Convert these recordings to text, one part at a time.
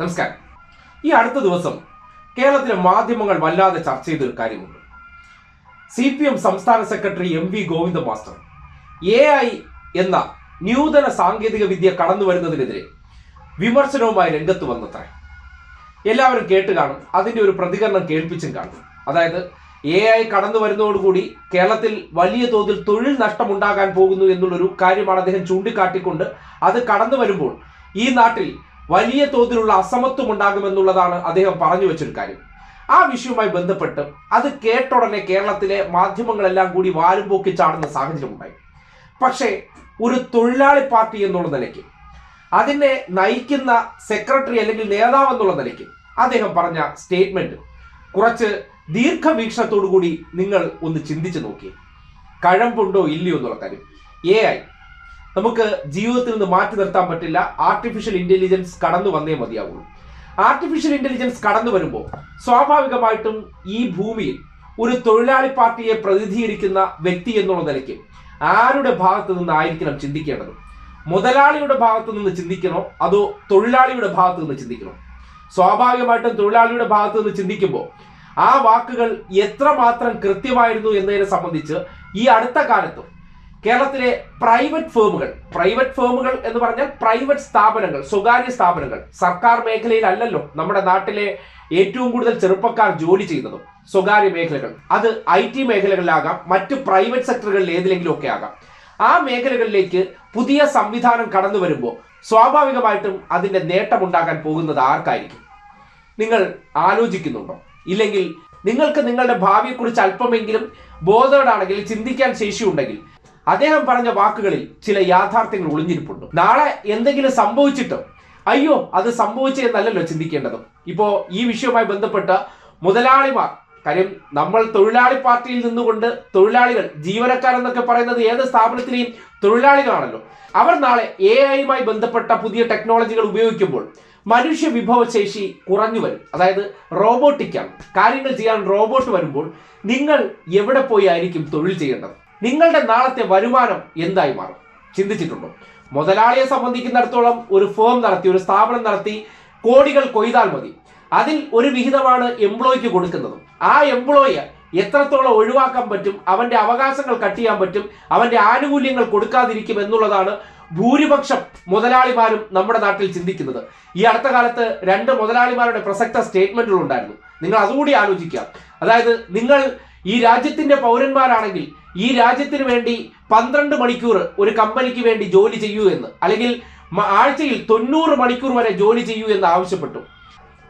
നമസ്കാരം. ഈ അടുത്ത ദിവസം കേരളത്തിലെ മാധ്യമങ്ങൾ വല്ലാതെ ചർച്ച ചെയ്തൊരു കാര്യമുണ്ട്. സി പി എം സംസ്ഥാന secretary M V Govinda master A I എന്ന നൂതന സാങ്കേതിക വിദ്യ കടന്നു വരുന്നതിനെതിരെ വിമർശനവുമായി രംഗത്ത് വന്നത്രേ. എല്ലാവരും കേട്ട് കാണും അതിന്റെ ഒരു പ്രതികരണം കേൾപ്പിച്ചും കാണും. അതായത് എ ഐ കടന്നു വരുന്നതോടുകൂടി കേരളത്തിൽ വലിയ തോതിൽ തൊഴിൽ നഷ്ടമുണ്ടാകാൻ പോകുന്നു എന്നുള്ളൊരു കാര്യമാണ് അദ്ദേഹം ചൂണ്ടിക്കാട്ടിക്കൊണ്ട് അത് കടന്നു വരുമ്പോൾ ഈ നാട്ടിൽ വലിയ തോതിലുള്ള അസമത്വം ഉണ്ടാകുമെന്നുള്ളതാണ് അദ്ദേഹം പറഞ്ഞു വെച്ചൊരു കാര്യം. ആ വിഷയവുമായി ബന്ധപ്പെട്ട് അത് കേട്ടുടനെ കേരളത്തിലെ മാധ്യമങ്ങളെല്ലാം കൂടി വാലും പോക്കി ചാടുന്ന സാഹചര്യമുണ്ടായി. പക്ഷേ ഒരു തൊഴിലാളി പാർട്ടി എന്നുള്ള നിലയ്ക്ക് അതിനെ നയിക്കുന്ന സെക്രട്ടറി അല്ലെങ്കിൽ നേതാവ് എന്നുള്ള നിലയ്ക്ക് അദ്ദേഹം പറഞ്ഞ സ്റ്റേറ്റ്മെന്റ് കുറച്ച് ദീർഘവീക്ഷണത്തോടു കൂടി നിങ്ങൾ ഒന്ന് ചിന്തിച്ചു നോക്കി. കഴമ്പുണ്ടോ ഇല്ലയോ എന്നുള്ള കാര്യം. എ ഐ നമുക്ക് ജീവിതത്തിൽ നിന്ന് മാറ്റി നിർത്താൻ പറ്റില്ല. ആർട്ടിഫിഷ്യൽ ഇന്റലിജൻസ് കടന്നു വന്നേ മതിയാവുള്ളൂ. ആർട്ടിഫിഷ്യൽ ഇന്റലിജൻസ് കടന്നു വരുമ്പോൾ സ്വാഭാവികമായിട്ടും ഈ ഭൂമിയിൽ ഒരു തൊഴിലാളി പാർട്ടിയെ പ്രതിനിധീകരിക്കുന്ന വ്യക്തി എന്നുള്ള നിലയ്ക്ക് ആരുടെ ഭാഗത്ത് നിന്നായിരിക്കണം ചിന്തിക്കേണ്ടത്? മുതലാളിയുടെ ഭാഗത്തു നിന്ന് ചിന്തിക്കണോ? അതോ തൊഴിലാളിയുടെ ഭാഗത്തു നിന്ന് ചിന്തിക്കണോ? സ്വാഭാവികമായിട്ടും തൊഴിലാളിയുടെ ഭാഗത്തു നിന്ന് ചിന്തിക്കുമ്പോൾ ആ വാക്കുകൾ എത്രമാത്രം കൃത്യമായിരുന്നു എന്നതിനെ സംബന്ധിച്ച് ഈ അടുത്ത കാലത്തും കേരളത്തിലെ പ്രൈവറ്റ് ഫേമുകൾ പ്രൈവറ്റ് ഫേമുകൾ എന്ന് പറഞ്ഞാൽ പ്രൈവറ്റ് സ്ഥാപനങ്ങൾ സ്വകാര്യ സ്ഥാപനങ്ങൾ. സർക്കാർ മേഖലയിലല്ലല്ലോ നമ്മുടെ നാട്ടിലെ ഏറ്റവും കൂടുതൽ ചെറുപ്പക്കാർ ജോലി ചെയ്യുന്നതും സ്വകാര്യ മേഖലകൾ. അത് ഐ ടി മേഖലകളിലാകാം മറ്റ് പ്രൈവറ്റ് സെക്ടറുകളിൽ ഏതിലെങ്കിലും ഒക്കെ ആകാം. ആ മേഖലകളിലേക്ക് പുതിയ സംവിധാനം കടന്നു വരുമ്പോൾ സ്വാഭാവികമായിട്ടും അതിന്റെ നേട്ടമുണ്ടാകാൻ പോകുന്നത് ആർക്കായിരിക്കും? നിങ്ങൾ ആലോചിക്കുന്നുണ്ടോ? ഇല്ലെങ്കിൽ നിങ്ങൾക്ക് നിങ്ങളുടെ ഭാവിയെക്കുറിച്ച് അല്പമെങ്കിലും ബോധവടാണെങ്കിൽ ചിന്തിക്കാൻ ശേഷിയുണ്ടെങ്കിൽ അദ്ദേഹം പറഞ്ഞ വാക്കുകളിൽ ചില യാഥാർത്ഥ്യങ്ങൾ ഒളിഞ്ഞിരിപ്പുണ്ട്. നാളെ എന്തെങ്കിലും സംഭവിച്ചിട്ടോ അയ്യോ അത് സംഭവിച്ചെന്നല്ലല്ലോ ചിന്തിക്കേണ്ടത്. ഇപ്പോ ഈ വിഷയവുമായി ബന്ധപ്പെട്ട് മുതലാളിമാർ കാര്യം നമ്മൾ തൊഴിലാളി പാർട്ടിയിൽ നിന്നുകൊണ്ട് തൊഴിലാളികൾ ജീവനക്കാർ എന്നൊക്കെ പറയുന്നത് ഏത് സ്ഥാപനത്തിലെയും തൊഴിലാളികളാണല്ലോ. അവർ നാളെ എ ഐയുമായി ബന്ധപ്പെട്ട പുതിയ ടെക്നോളജികൾ ഉപയോഗിക്കുമ്പോൾ മനുഷ്യ വിഭവശേഷി കുറഞ്ഞു വരും. അതായത് റോബോട്ടിക്കാണ്. കാര്യങ്ങൾ ചെയ്യാൻ റോബോട്ട് വരുമ്പോൾ നിങ്ങൾ എവിടെ പോയി ആയിരിക്കും തൊഴിൽ ചെയ്യേണ്ടത്? നിങ്ങളുടെ നാളത്തെ വരുമാനം എന്തായി മാറും? ചിന്തിച്ചിട്ടുണ്ടോ? മുതലാളിയെ സംബന്ധിക്കുന്നിടത്തോളം ഒരു ഫേം നടത്തി ഒരു സ്ഥാപനം നടത്തി കോടികൾ കൊയ്താൽ മതി. അതിൽ ഒരു വിഹിതമാണ് എംപ്ലോയിക്ക് കൊടുക്കുന്നത്. ആ എംപ്ലോയിയെ എത്രത്തോളം ഒഴിവാക്കാൻ പറ്റും അവന്റെ അവകാശങ്ങൾ കട്ട് ചെയ്യാൻ പറ്റും അവന്റെ ആനുകൂല്യങ്ങൾ കൊടുക്കാതിരിക്കും എന്നുള്ളതാണ് ഭൂരിപക്ഷം മുതലാളിമാരും നമ്മുടെ നാട്ടിൽ ചിന്തിക്കുന്നത്. ഈ അടുത്ത കാലത്ത് രണ്ട് മുതലാളിമാരുടെ പ്രസക്ത സ്റ്റേറ്റ്മെന്റുകൾ ഉണ്ടായിരുന്നു. നിങ്ങൾ അതുകൂടി ആലോചിക്കാം അതായത് നിങ്ങൾ ഈ രാജ്യത്തിന്റെ പൗരന്മാരാണെങ്കിൽ ഈ രാജ്യത്തിന് വേണ്ടി പന്ത്രണ്ട് മണിക്കൂർ ഒരു കമ്പനിക്ക് വേണ്ടി ജോലി ചെയ്യൂ എന്ന്. അല്ലെങ്കിൽ ആഴ്ചയിൽ തൊണ്ണൂറ് മണിക്കൂർ വരെ ജോലി ചെയ്യൂ എന്ന് ആവശ്യപ്പെട്ടു.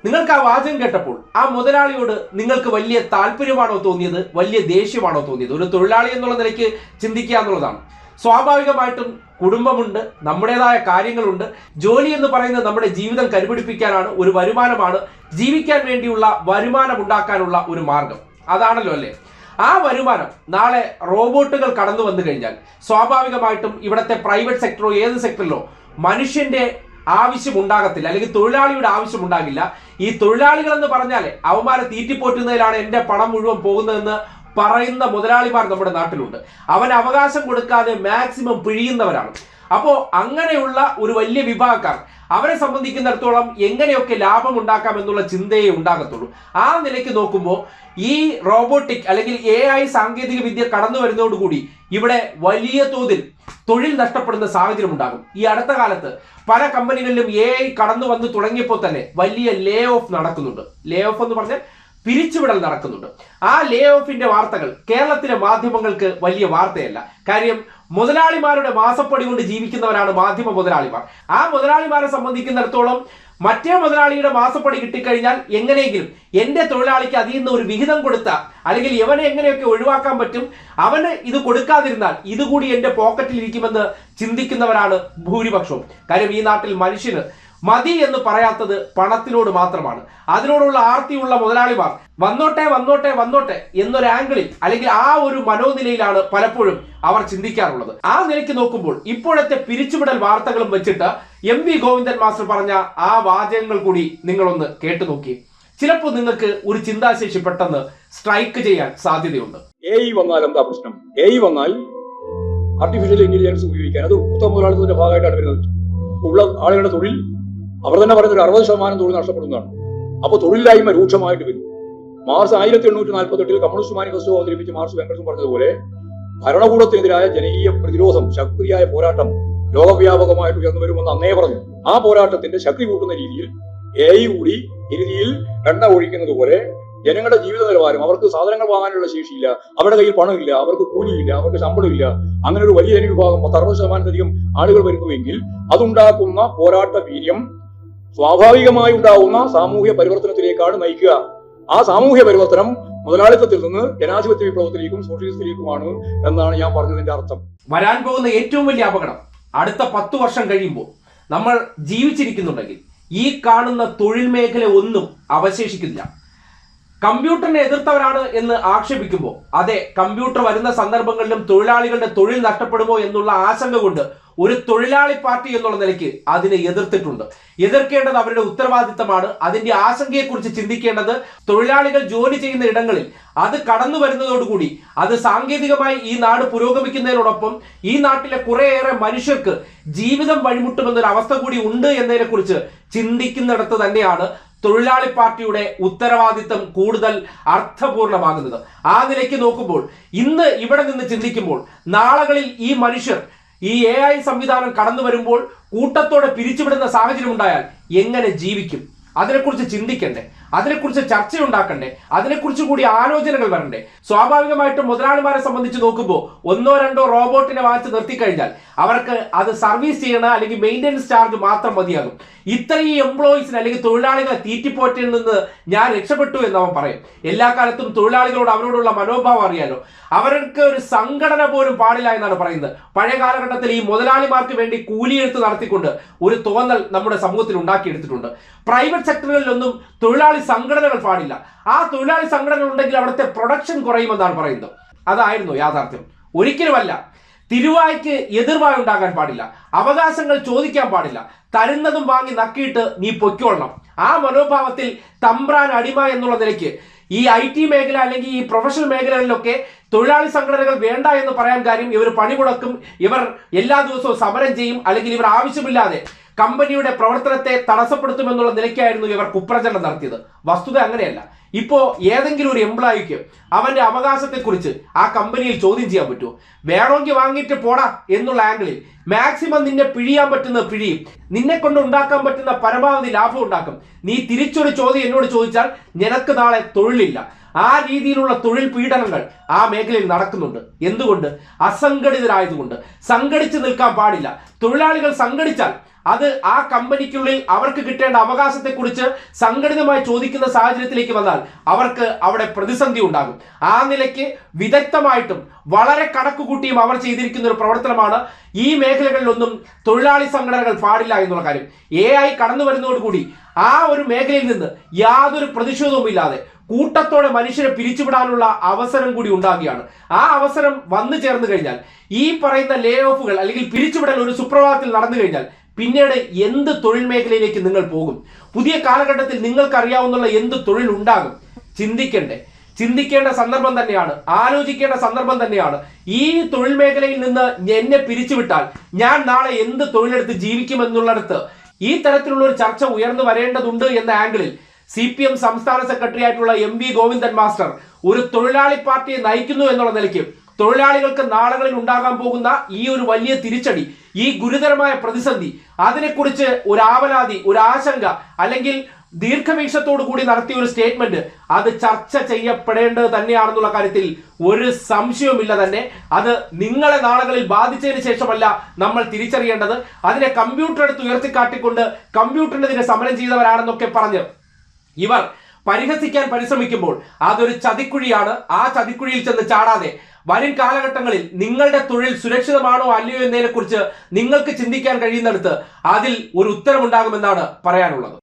നിങ്ങൾക്ക് ആ വാചകം കേട്ടപ്പോൾ ആ മുതലാളിയോട് നിങ്ങൾക്ക് വലിയ താല്പര്യമാണോ തോന്നിയത്? വലിയ ദേഷ്യമാണോ തോന്നിയത്? ഒരു തൊഴിലാളി എന്നുള്ള നിലയ്ക്ക് ചിന്തിക്കുക എന്നുള്ളതാണ്. സ്വാഭാവികമായിട്ടും കുടുംബമുണ്ട് നമ്മുടേതായ കാര്യങ്ങളുണ്ട്. ജോലി എന്ന് പറയുന്നത് നമ്മുടെ ജീവിതം കരുപിടിപ്പിക്കാനാണ് ഒരു വരുമാനമാണ്. ജീവിക്കാൻ വേണ്ടിയുള്ള വരുമാനം ഉണ്ടാക്കാനുള്ള ഒരു മാർഗം. അതാണല്ലോ അല്ലേ? ആ വരുമാനം നാളെ റോബോട്ടുകൾ കടന്നു വന്നു കഴിഞ്ഞാൽ സ്വാഭാവികമായിട്ടും ഇവിടുത്തെ പ്രൈവറ്റ് സെക്ടറോ ഏത് സെക്ടറിലോ മനുഷ്യന്റെ ആവശ്യം ഉണ്ടാകത്തില്ല അല്ലെങ്കിൽ തൊഴിലാളിയുടെ ആവശ്യം ഉണ്ടാകില്ല. ഈ തൊഴിലാളികൾ എന്ന് പറഞ്ഞാൽ അവന്മാരെ തീറ്റിപ്പോറ്റുന്നതിലാണ് എന്റെ പണം മുഴുവൻ പോകുന്നതെന്ന് പറയുന്ന മുതലാളിമാർ നമ്മുടെ നാട്ടിലുണ്ട്. അവൻ അവകാശം കൊടുക്കാതെ മാക്സിമം പിഴിയുന്നവരാണ്. അപ്പോ അങ്ങനെയുള്ള ഒരു വലിയ വിഭാഗക്കാർ അവരെ സംബന്ധിക്കുന്നിടത്തോളം എങ്ങനെയൊക്കെ ലാഭം ഉണ്ടാക്കാം എന്നുള്ള ചിന്തയെ ഉണ്ടാകത്തുള്ളൂ. ആ നിലയ്ക്ക് നോക്കുമ്പോൾ ഈ റോബോട്ടിക് അല്ലെങ്കിൽ എ ഐ സാങ്കേതിക വിദ്യ കടന്നു വരുന്നതോടുകൂടി ഇവിടെ വലിയ തോതിൽ തൊഴിൽ നഷ്ടപ്പെടുന്ന സാഹചര്യം ഉണ്ടാകും. ഈ അടുത്ത കാലത്ത് പല കമ്പനികളിലും എ ഐ കടന്നു വന്ന് തുടങ്ങിയപ്പോൾ തന്നെ വലിയ ലേ ഓഫ് നടക്കുന്നുണ്ട്. ലേ ഓഫ് എന്ന് പറഞ്ഞാൽ പിരിച്ചുവിടൽ നടക്കുന്നുണ്ട്. ആ ലേ ഓഫിന്റെ വാർത്തകൾ കേരളത്തിലെ മാധ്യമങ്ങൾക്ക് വലിയ വാർത്തയല്ല. കാര്യം മുതലാളിമാരുടെ മാസപ്പടി കൊണ്ട് ജീവിക്കുന്നവരാണ് മാധ്യമ മുതലാളിമാർ. ആ മുതലാളിമാരെ സംബന്ധിക്കുന്നിടത്തോളം മറ്റേ മുതലാളിയുടെ മാസപ്പടി കിട്ടിക്കഴിഞ്ഞാൽ എങ്ങനെയെങ്കിലും എന്റെ തൊഴിലാളിക്ക് അതിൽ നിന്ന് ഒരു വിഹിതം കൊടുത്ത അല്ലെങ്കിൽ ഇവനെ എങ്ങനെയൊക്കെ ഒഴിവാക്കാൻ പറ്റും അവന് ഇത് കൊടുക്കാതിരുന്നാൽ ഇതുകൂടി എന്റെ പോക്കറ്റിൽ ഇരിക്കുമെന്ന് ചിന്തിക്കുന്നവരാണ് ഭൂരിപക്ഷവും. കാര്യം ഈ നാട്ടിൽ മനുഷ്യന് മതി എന്ന് പറയാത്തത് പണത്തിനോട് മാത്രമാണ്. അതിനോടുള്ള ആർത്തിയുള്ള മുതലാളിമാർ വന്നോട്ടെ വന്നോട്ടെ വന്നോട്ടെ എന്നൊരു ആംഗിളിൽ അല്ലെങ്കിൽ ആ ഒരു മനോനിലയിലാണ് പലപ്പോഴും അവർ ചിന്തിക്കാറുള്ളത്. ആ നിലയ്ക്ക് നോക്കുമ്പോൾ ഇപ്പോഴത്തെ പിരിച്ചുവിടൽ വാർത്തകളും വെച്ചിട്ട് എം വി ഗോവിന്ദൻ മാസ്റ്റർ പറഞ്ഞ ആ വാചകങ്ങൾ കൂടി നിങ്ങളൊന്ന് കേട്ടു നോക്കി. ചിലപ്പോൾ നിങ്ങൾക്ക് ഒരു ചിന്താശേഷി പെട്ടെന്ന് സ്ട്രൈക്ക് ചെയ്യാൻ സാധ്യതയുണ്ട്. എ വന്നാൽ എന്താ പ്രശ്നം? എ വന്നാൽ ആർട്ടിഫിഷ്യൽ ഇന്റലിജൻസ് ഉപയോഗിക്കാൻ. അത് ഉത്തമ ഭാഗമായിട്ടാണ് വരുന്നത്. ഉള്ള ആളുകളുടെ തൊഴിൽ അവർ തന്നെ പറയുന്ന ഒരു അറുപത് ശതമാനം തൊഴിൽ നഷ്ടപ്പെടുന്നതാണ്. അപ്പൊ തൊഴിലില്ലായ്മ രൂക്ഷമായിട്ട് വരും. മാർച്ച് ആയിരത്തി എണ്ണൂറ്റി നാൽപ്പത്തി എട്ടിൽ കമ്മ്യൂണിസ്റ്റ് മാനിഫെസ്റ്റോ അവതരിപ്പിച്ച് മാർച്ച് വെങ്കടസും പറഞ്ഞതുപോലെ ഭരണകൂടത്തിനെതിരായ ജനകീയ പ്രതിരോധം ശക്തിയായ പോരാട്ടം ലോകവ്യാപകമായിട്ട് ഉയർന്നു വരുമെന്ന് അന്നേ പറഞ്ഞു. ആ പോരാട്ടത്തിന്റെ ശക്തി കൂട്ടുന്ന രീതിയിൽ എ കൂടി ഇരുതിയിൽ എണ്ണ ഒഴിക്കുന്നത് പോലെ ജനങ്ങളുടെ ജീവിത നിലവാരം അവർക്ക് സാധനങ്ങൾ വാങ്ങാനുള്ള ശേഷിയില്ല അവരുടെ കയ്യിൽ പണമില്ല അവർക്ക് കൂലിയില്ല അവർക്ക് ശമ്പളമില്ല അങ്ങനെ ഒരു വലിയ ജനവിഭാഗം പത്ത് അറുപത് ശതമാനത്തിലധികം ആളുകൾ വരുന്നുവെങ്കിൽ അതുണ്ടാക്കുന്ന പോരാട്ട വീര്യം സ്വാഭാവികമായി ഉണ്ടാവുന്ന സാമൂഹ്യ പരിവർത്തനത്തിലേക്കാണ് നയിക്കുക. ആ സാമൂഹ്യ പരിവർത്തനം മുതലാളിത്തത്തിൽ നിന്ന് ജനാധിപത്യ വിപ്ലവത്തിലേക്കും സോഷ്യലിസത്തിലേക്കുമാണ് എന്നാണ് ഞാൻ പറഞ്ഞതിന്റെ അർത്ഥം. വരാൻ പോകുന്ന ഏറ്റവും വലിയ അപകടം അടുത്ത പത്ത് വർഷം കഴിയുമ്പോൾ നമ്മൾ ജീവിച്ചിരിക്കുന്നുണ്ടെങ്കിൽ ഈ കാണുന്ന തൊഴിൽ മേഖല ഒന്നും അവശേഷിക്കില്ല കമ്പ്യൂട്ടറിനെ എതിർത്തവരാണ് എന്ന് ആക്ഷേപിക്കുമ്പോൾ അതെ കമ്പ്യൂട്ടർ വരുന്ന സന്ദർഭങ്ങളിലും തൊഴിലാളികളുടെ തൊഴിൽ നഷ്ടപ്പെടുമോ എന്നുള്ള ആശങ്ക കൊണ്ട് ഒരു തൊഴിലാളി പാർട്ടി എന്നുള്ള നിലയ്ക്ക് അതിനെ എതിർത്തിട്ടുണ്ട്. എതിർക്കേണ്ടത് അവരുടെ ഉത്തരവാദിത്തമാണ്. അതിന്റെ ആശങ്കയെക്കുറിച്ച് ചിന്തിക്കേണ്ടത് തൊഴിലാളികൾ ജോലി ചെയ്യുന്ന ഇടങ്ങളിൽ അത് കടന്നു വരുന്നതോടുകൂടി അത് സാങ്കേതികമായി ഈ നാട് പുരോഗമിക്കുന്നതിനോടൊപ്പം ഈ നാട്ടിലെ കുറേയേറെ മനുഷ്യർക്ക് ജീവിതം വഴിമുട്ടുമെന്നൊരു അവസ്ഥ കൂടി ഉണ്ട് എന്നതിനെക്കുറിച്ച് ചിന്തിക്കുന്നിടത്ത് തന്നെയാണ് തൊഴിലാളി പാർട്ടിയുടെ ഉത്തരവാദിത്തം കൂടുതൽ അർത്ഥപൂർണമാകുന്നത്. ആ നിലയ്ക്ക് നോക്കുമ്പോൾ ഇന്ന് ഇവിടെ നിന്ന് ചിന്തിക്കുമ്പോൾ നാളുകളിൽ ഈ മനുഷ്യർ ഈ എ ഐ സംവിധാനം കടന്നു വരുമ്പോൾ കൂട്ടത്തോടെ പിരിച്ചുവിടുന്ന സാഹചര്യം ഉണ്ടായാൽ എങ്ങനെ ജീവിക്കും? അതിനെക്കുറിച്ച് ചിന്തിക്കണ്ടേ? അതിനെക്കുറിച്ച് ചർച്ചയുണ്ടാക്കണ്ടേ? അതിനെക്കുറിച്ച് കൂടി ആലോചനകൾ വരണ്ടേ? സ്വാഭാവികമായിട്ടും മുതലാളിമാരെ സംബന്ധിച്ച് നോക്കുമ്പോൾ ഒന്നോ രണ്ടോ റോബോട്ടിനെ വാങ്ങിച്ച് നിർത്തിക്കഴിഞ്ഞാൽ അവർക്ക് അത് സർവീസ് ചെയ്യണ അല്ലെങ്കിൽ മെയിന്റനൻസ് ചാർജ് മാത്രം മതിയാകും. ഇത്രയും എംപ്ലോയീസിന് അല്ലെങ്കിൽ തൊഴിലാളികളെ തീറ്റിപ്പോറ്റിൽ നിന്ന് ഞാൻ രക്ഷപ്പെട്ടു എന്ന് അവൻ പറയും. എല്ലാ കാലത്തും തൊഴിലാളികളോട് അവരോടുള്ള മനോഭാവം അറിയാലോ. അവർക്ക് ഒരു സംഘടന പോലും പാടില്ല എന്നാണ് പറയുന്നത്. പഴയ കാലഘട്ടത്തിൽ ഈ മുതലാളിമാർക്ക് വേണ്ടി കൂലിയെഴുത്ത് നടത്തിക്കൊണ്ട് ഒരു തോന്നൽ നമ്മുടെ സമൂഹത്തിൽ ഉണ്ടാക്കിയെടുത്തിട്ടുണ്ട്. പ്രൈവറ്റ് സെക്ടറുകളിലൊന്നും തൊഴിലാളി സംഘടനകൾ പാടില്ല. ആ തൊഴിലാളി സംഘടനകൾ ഉണ്ടെങ്കിൽ അവിടുത്തെ പ്രൊഡക്ഷൻ കുറയുമെന്നാണ് പറയുന്നത്. അതായിരുന്നു യാഥാർത്ഥ്യം. ഒരിക്കലുമല്ല. തിരുവായ്ക്ക് എതിർവായ ഉണ്ടാകാൻ പാടില്ല. അവകാശങ്ങൾ ചോദിക്കാൻ പാടില്ല. തരുന്നതും വാങ്ങി നക്കിയിട്ട് നീ പൊയ്ക്കൊള്ളണം ആ മനോഭാവത്തിൽ തമ്പ്രാൻ അടിമ എന്നുള്ള നിലയ്ക്ക് ഈ ഐ ടി മേഖല അല്ലെങ്കിൽ ഈ പ്രൊഫഷണൽ മേഖലകളിലൊക്കെ തൊഴിലാളി സംഘടനകൾ വേണ്ട എന്ന് പറയാൻ കാര്യം ഇവർ പണി പണിമുടക്കും. ഇവർ എല്ലാ ദിവസവും സമരം ചെയ്യും. അല്ലെങ്കിൽ ഇവർ ആവശ്യമില്ലാതെ കമ്പനിയുടെ പ്രവർത്തനത്തെ തടസ്സപ്പെടുത്തുമെന്നുള്ള നിലയ്ക്കായിരുന്നു ഇവർ കുപ്രചരണം നടത്തിയത്. വസ്തുത അങ്ങനെയല്ല. ഇപ്പോ ഏതെങ്കിലും ഒരു എംപ്ലോയിക്ക് അവന്റെ അവകാശത്തെക്കുറിച്ച് ആ കമ്പനിയിൽ ചോദ്യം ചെയ്യാൻ പറ്റുമോ? വേണമെങ്കിൽ വാങ്ങിയിട്ട് പോടാ എന്നുള്ള ആംഗിളിൽ മാക്സിമം നിന്നെ പിഴിയാൻ പറ്റുന്ന പിഴിയും നിന്നെ കൊണ്ട് ഉണ്ടാക്കാൻ പറ്റുന്ന പരമാവധി ലാഭം ഉണ്ടാക്കും. നീ തിരിച്ചൊരു ചോദ്യം എന്നോട് ചോദിച്ചാൽ നിനക്ക് നാളെ തൊഴിലില്ല. ആ രീതിയിലുള്ള തൊഴിൽ പീഡനങ്ങൾ ആ മേഖലയിൽ നടക്കുന്നുണ്ട്. എന്തുകൊണ്ട്? അസംഘടിതരായതുകൊണ്ട്. സംഘടിച്ചു നിൽക്കാൻ പാടില്ല. തൊഴിലാളികൾ സംഘടിച്ചാൽ അത് ആ കമ്പനിക്കുള്ളിൽ അവർക്ക് കിട്ടേണ്ട അവകാശത്തെക്കുറിച്ച് സംഘടിതമായി ചോദിക്കുന്ന സാഹചര്യത്തിലേക്ക് വന്നാൽ അവർക്ക് അവിടെ പ്രതിസന്ധി ഉണ്ടാകും. ആ നിലയ്ക്ക് വിദഗ്ധമായിട്ടും വളരെ കണക്കുകൂട്ടിയും അവർ ചെയ്തിരിക്കുന്ന ഒരു പ്രവർത്തനമാണ് ഈ മേഖലകളിലൊന്നും തൊഴിലാളി സംഘടനകൾ പാടില്ല എന്നുള്ള കാര്യം. എ ഐ കടന്നു വരുന്നതോടുകൂടി ആ ഒരു മേഖലയിൽ നിന്ന് യാതൊരു പ്രതിഷേധവും ഇല്ലാതെ കൂട്ടത്തോടെ മനുഷ്യരെ പിരിച്ചുവിടാനുള്ള അവസരം കൂടി ഉണ്ടാകുകയാണ്. ആ അവസരം വന്നു ചേർന്ന് കഴിഞ്ഞാൽ ഈ പറയുന്ന ലേ ഓഫുകൾ അല്ലെങ്കിൽ പിരിച്ചുവിടൽ ഒരു സുപ്രഭാതത്തിൽ നടന്നു കഴിഞ്ഞാൽ പിന്നീട് എന്ത് തൊഴിൽ മേഖലയിലേക്ക് നിങ്ങൾ പോകും? പുതിയ കാലഘട്ടത്തിൽ നിങ്ങൾക്ക് അറിയാവുന്ന എന്ത് തൊഴിൽ ഉണ്ടാകും? ചിന്തിക്കണ്ടേ. ചിന്തിക്കേണ്ട സന്ദർഭം തന്നെയാണ്. ആലോചിക്കേണ്ട സന്ദർഭം തന്നെയാണ്. ഈ തൊഴിൽ മേഖലയിൽ നിന്ന് എന്നെ പിരിച്ചുവിട്ടാൽ ഞാൻ നാളെ എന്ത് തൊഴിലെടുത്ത് ജീവിക്കുമെന്നുള്ളിടത്ത് ഈ തരത്തിലുള്ള ഒരു ചർച്ച ഉയർന്നു വരേണ്ടതുണ്ട് എന്ന ആംഗിളിൽ സി പി എം സംസ്ഥാന സെക്രട്ടറി ആയിട്ടുള്ള എം വി ഗോവിന്ദൻ മാസ്റ്റർ ഒരു തൊഴിലാളി പാർട്ടിയെ നയിക്കുന്നു എന്നുള്ള നിലയ്ക്ക് തൊഴിലാളികൾക്ക് നാളുകളിൽ ഉണ്ടാകാൻ പോകുന്ന ഈ ഒരു വലിയ തിരിച്ചടി ഈ ഗുരുതരമായ പ്രതിസന്ധി അതിനെക്കുറിച്ച് ഒരു ആവലാതി ഒരു ആശങ്ക അല്ലെങ്കിൽ ദീർഘവീക്ഷത്തോടു കൂടി നടത്തിയ ഒരു സ്റ്റേറ്റ്മെന്റ് അത് ചർച്ച ചെയ്യപ്പെടേണ്ടത് തന്നെയാണെന്നുള്ള കാര്യത്തിൽ ഒരു സംശയവുമില്ല തന്നെ. അത് നിങ്ങളെ നാളുകളിൽ ബാധിച്ചതിന് ശേഷമല്ല നമ്മൾ തിരിച്ചറിയേണ്ടത്. അതിനെ കമ്പ്യൂട്ടർ എടുത്ത് ഉയർത്തിക്കാട്ടിക്കൊണ്ട് കമ്പ്യൂട്ടറിനെതിരെ സമരം ചെയ്തവരാണെന്നൊക്കെ പറഞ്ഞ് ഇവർ പരിഹസിക്കാൻ പരിശ്രമിക്കുമ്പോൾ അതൊരു ചതിക്കുഴിയാണ്. ആ ചതിക്കുഴിയിൽ ചെന്ന് ചാടാതെ വരും കാലഘട്ടങ്ങളിൽ നിങ്ങളുടെ തൊഴിൽ സുരക്ഷിതമാണോ അല്ലയോ എന്നതിനെക്കുറിച്ച് നിങ്ങൾക്ക് ചിന്തിക്കാൻ കഴിയുന്നിടത്ത് അതിൽ ഒരു ഉത്തരമുണ്ടാകുമെന്നാണ് പറയാനുള്ളത്.